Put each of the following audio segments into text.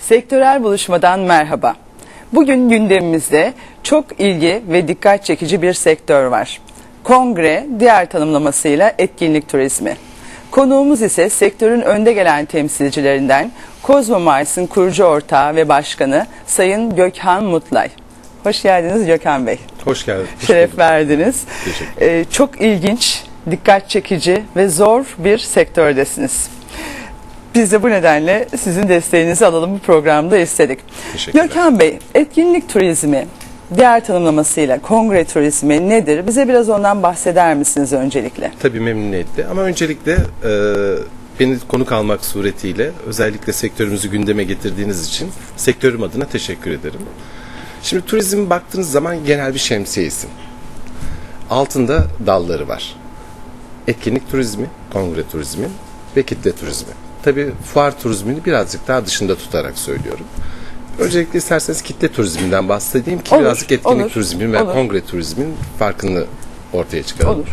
Sektörel buluşmadan merhaba. Bugün gündemimizde çok ilgi ve dikkat çekici bir sektör var. Kongre, diğer tanımlamasıyla etkinlik turizmi. Konuğumuz ise sektörün önde gelen temsilcilerinden Kozmo Mines'ın kurucu ortağı ve başkanı Sayın Gökhan Mutlay. Hoş geldiniz Gökhan Bey. Hoş geldin. Şeref verdiniz. Teşekkür Ee, çok ilginç, dikkat çekici ve zor bir sektördesiniz. Biz de bu nedenle sizin desteğinizi alalım bu programda istedik. Gökhan Bey, etkinlik turizmi, diğer tanımlamasıyla kongre turizmi nedir? Bize biraz ondan bahseder misiniz öncelikle? Tabii memnuniyetle ama öncelikle e, beni konuk almak suretiyle özellikle sektörümüzü gündeme getirdiğiniz için sektörüm adına teşekkür ederim. Şimdi turizm baktığınız zaman genel bir şemsiye isim. Altında dalları var. Etkinlik turizmi, kongre turizmi ve kitle turizmi. Tabii fuar turizmini birazcık daha dışında tutarak söylüyorum. Öncelikle isterseniz kitle turizminden bahsedeyim ki Olur, birazcık etkinlik olur, turizmin ve olur. kongre turizmin farkını ortaya çıkaralım. Olur.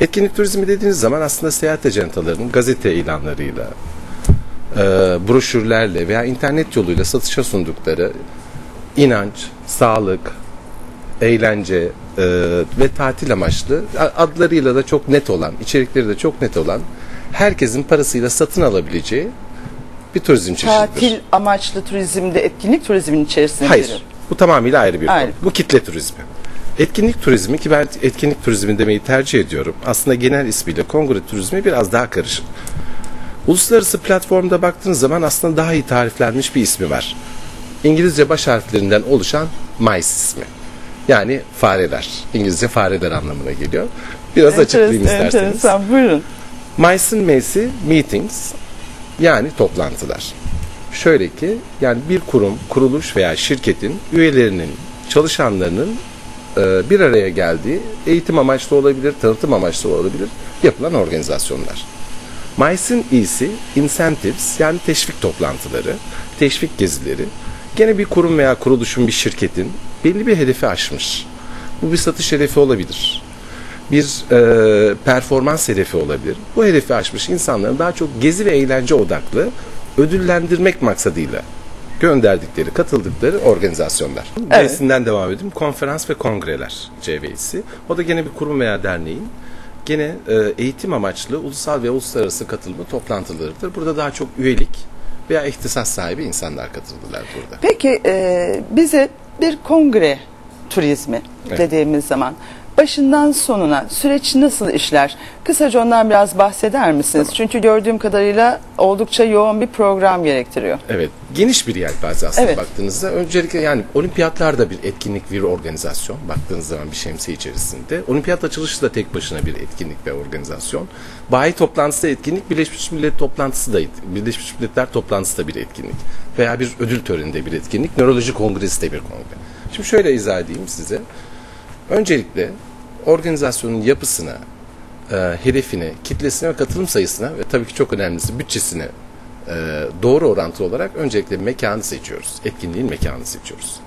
Etkinlik turizmi dediğiniz zaman aslında seyahat ajantalarının gazete ilanlarıyla, e, broşürlerle veya internet yoluyla satışa sundukları inanç, sağlık, eğlence e, ve tatil amaçlı adlarıyla da çok net olan, içerikleri de çok net olan herkesin parasıyla satın alabileceği bir turizm çeşididir. Tatil amaçlı turizmde etkinlik turizmin içerisinde Hayır. Bu tamamıyla ayrı bir Ayrı. konu. Bu kitle turizmi. Etkinlik turizmi ki ben etkinlik turizmi demeyi tercih ediyorum. Aslında genel ismiyle kongre turizmi biraz daha karışık. Uluslararası platformda baktığınız zaman aslında daha iyi tariflenmiş bir ismi var. İngilizce baş harflerinden oluşan MICE ismi. Yani fareler. İngilizce fareler anlamına geliyor. Biraz açıklayayım Enteresan, isterseniz. enteresan. Buyurun. MICE'ın M'si meetings yani toplantılar. Şöyle ki yani bir kurum, kuruluş veya şirketin üyelerinin, çalışanlarının e, bir araya geldiği eğitim amaçlı olabilir, tanıtım amaçlı olabilir yapılan organizasyonlar. MICE'ın iyisi incentives yani teşvik toplantıları, teşvik gezileri. Gene bir kurum veya kuruluşun bir şirketin belli bir hedefi aşmış. Bu bir satış hedefi olabilir bir e, performans hedefi olabilir. Bu hedefi aşmış insanların daha çok gezi ve eğlence odaklı ödüllendirmek maksadıyla gönderdikleri, katıldıkları organizasyonlar. Evet. C'sinden devam edeyim. Konferans ve kongreler CV'si. O da gene bir kurum veya derneğin gene e, eğitim amaçlı ulusal ve uluslararası katılımı toplantılarıdır. Burada daha çok üyelik veya ihtisas sahibi insanlar katıldılar burada. Peki e, bize bir kongre turizmi Evet. dediğimiz zaman başından sonuna süreç nasıl işler? Kısaca ondan biraz bahseder misiniz? Çünkü gördüğüm kadarıyla oldukça yoğun bir program gerektiriyor. Evet. Geniş bir yelpaze aslında Evet. baktığınızda. Öncelikle yani olimpiyatlar da bir etkinlik, bir organizasyon. Baktığınız zaman bir şemsiye içerisinde. Olimpiyat açılışı da tek başına bir etkinlik ve organizasyon. Bayi toplantısı da etkinlik, Birleşmiş Millet toplantısı da Birleşmiş Milletler toplantısı da bir etkinlik. Veya bir ödül töreninde bir etkinlik, nöroloji kongresi de bir kongre. Şimdi şöyle izah edeyim size. Öncelikle organizasyonun yapısına, e, hedefine, kitlesine ve katılım sayısına ve tabii ki çok önemlisi bütçesine e, doğru orantılı olarak öncelikle mekanı seçiyoruz. Etkinliğin mekanını seçiyoruz.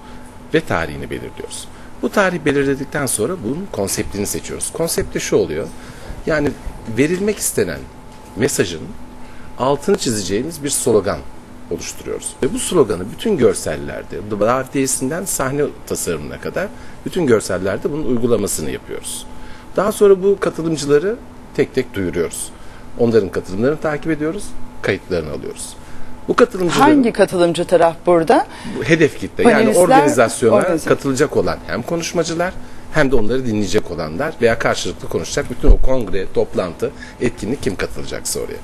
Ve tarihini belirliyoruz. Bu tarih belirledikten sonra bunun konseptini seçiyoruz. Konsept de şu oluyor. Yani verilmek istenen mesajın altını çizeceğimiz bir slogan oluşturuyoruz. Ve bu sloganı bütün görsellerde, davetiyesinden sahne tasarımına kadar bütün görsellerde bunun uygulamasını yapıyoruz. Daha sonra bu katılımcıları tek tek duyuruyoruz. Onların katılımlarını takip ediyoruz, kayıtlarını alıyoruz. Bu katılımcıların Hangi katılımcı taraf burada? bu hedef kitle yani organizasyona organizasyon. katılacak olan hem konuşmacılar hem de onları dinleyecek olanlar veya karşılıklı konuşacak bütün o kongre, toplantı, etkinlik kim katılacaksa oraya.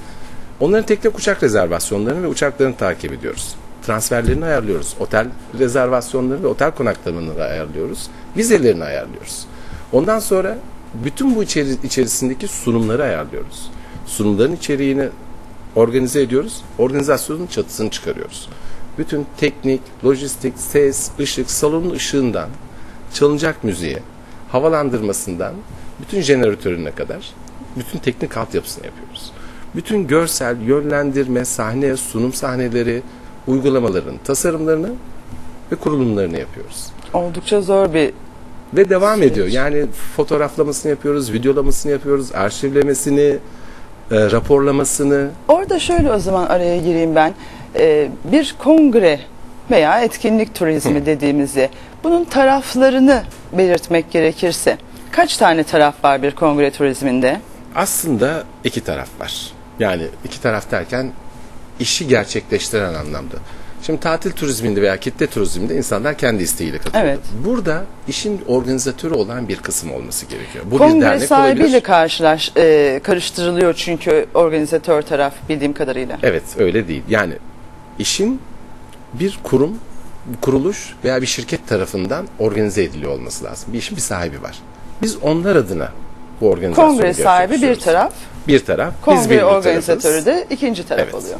Onların tek tek uçak rezervasyonlarını ve uçaklarını takip ediyoruz. Transferlerini ayarlıyoruz. Otel rezervasyonları ve otel konaklamalarını ayarlıyoruz. Vizelerini ayarlıyoruz. Ondan sonra bütün bu içeri, içerisindeki sunumları ayarlıyoruz. Sunumların içeriğini organize ediyoruz. Organizasyonun çatısını çıkarıyoruz. Bütün teknik, lojistik, ses, ışık, salonun ışığından, çalınacak müziğe, havalandırmasından, bütün jeneratörüne kadar bütün teknik altyapısını yapıyoruz. Bütün görsel, yönlendirme, sahne, sunum sahneleri, uygulamaların tasarımlarını ve kurulumlarını yapıyoruz. Oldukça zor bir Ve devam Süreç. ediyor. Yani fotoğraflamasını yapıyoruz, videolamasını yapıyoruz, arşivlemesini, e, raporlamasını. Orada şöyle o zaman araya gireyim ben. Ee, bir kongre veya etkinlik turizmi dediğimizi bunun taraflarını belirtmek gerekirse kaç tane taraf var bir kongre turizminde? Aslında iki taraf var. Yani iki taraf derken işi gerçekleştiren anlamda. Şimdi tatil turizminde veya kitle turizminde insanlar kendi isteğiyle katılıyor. Evet. Burada işin organizatörü olan bir kısım olması gerekiyor. Bu bir Kongre dernek sahibiyle olabilir. karşılaş, e, karıştırılıyor çünkü organizatör taraf bildiğim kadarıyla. Evet öyle değil. Yani işin bir kurum, kuruluş veya bir şirket tarafından organize ediliyor olması lazım. Bir işin bir sahibi var. Biz onlar adına bu organizasyonu Kongre sahibi bir taraf, Bir taraf. biz bir kongre organizatörü tarafız. de ikinci taraf Evet. oluyor.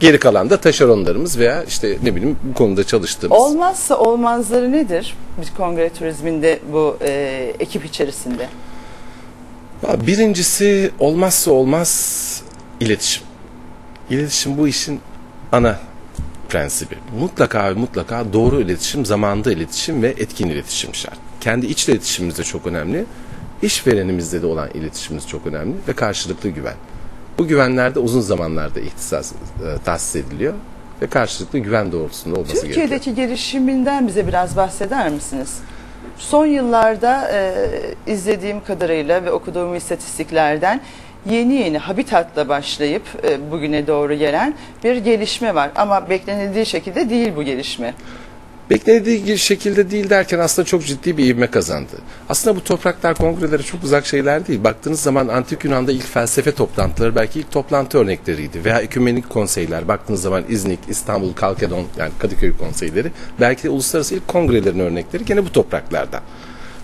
Geri kalan da taşeronlarımız veya işte ne bileyim bu konuda çalıştığımız. Olmazsa olmazları nedir bir kongre turizminde bu e, ekip içerisinde? Birincisi olmazsa olmaz iletişim. İletişim bu işin ana prensibi. Mutlaka ve mutlaka doğru iletişim, zamanında iletişim ve etkin iletişim şart. Kendi iç iletişimimiz de çok önemli. İşverenimizde de olan iletişimimiz çok önemli ve karşılıklı güven. Bu güvenler de uzun zamanlarda ihtisas e, tahsis ediliyor ve karşılıklı güven doğrultusunda olması gerekiyor. Türkiye'deki gelişiminden bize biraz bahseder misiniz? Son yıllarda e, izlediğim kadarıyla ve okuduğum istatistiklerden yeni yeni habitatla başlayıp e, bugüne doğru gelen bir gelişme var. Ama beklenildiği şekilde değil bu gelişme. Beklendiği şekilde değil derken aslında çok ciddi bir ivme kazandı. Aslında bu topraklar kongreleri çok uzak şeyler değil. Baktığınız zaman Antik Yunan'da ilk felsefe toplantıları belki ilk toplantı örnekleriydi. Veya ekümenik konseyler baktığınız zaman İznik, İstanbul, Kalkedon yani Kadıköy konseyleri belki de uluslararası ilk kongrelerin örnekleri gene bu topraklarda.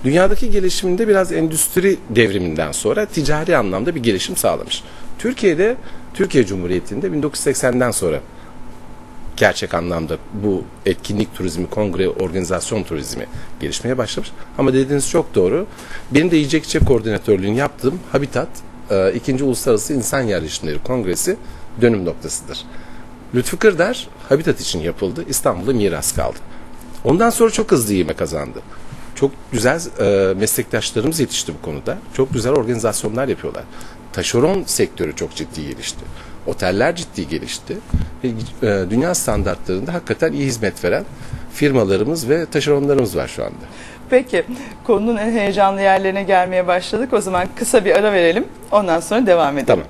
Dünyadaki gelişiminde biraz endüstri devriminden sonra ticari anlamda bir gelişim sağlamış. Türkiye'de, Türkiye Cumhuriyeti'nde 1980'den sonra gerçek anlamda bu etkinlik turizmi, kongre, organizasyon turizmi gelişmeye başlamış. Ama dediğiniz çok doğru. Benim de yiyecek içecek koordinatörlüğünü yaptığım Habitat, e, 2. Uluslararası İnsan Yerleşimleri Kongresi dönüm noktasıdır. Lütfü Kırdar Habitat için yapıldı. İstanbul'da miras kaldı. Ondan sonra çok hızlı ivme kazandı. Çok güzel e, meslektaşlarımız yetişti bu konuda. Çok güzel organizasyonlar yapıyorlar. Taşeron sektörü çok ciddi gelişti. Oteller ciddi gelişti. Ve, e, dünya standartlarında hakikaten iyi hizmet veren firmalarımız ve taşeronlarımız var şu anda. Peki konunun en heyecanlı yerlerine gelmeye başladık. O zaman kısa bir ara verelim. Ondan sonra devam edelim. Tamam.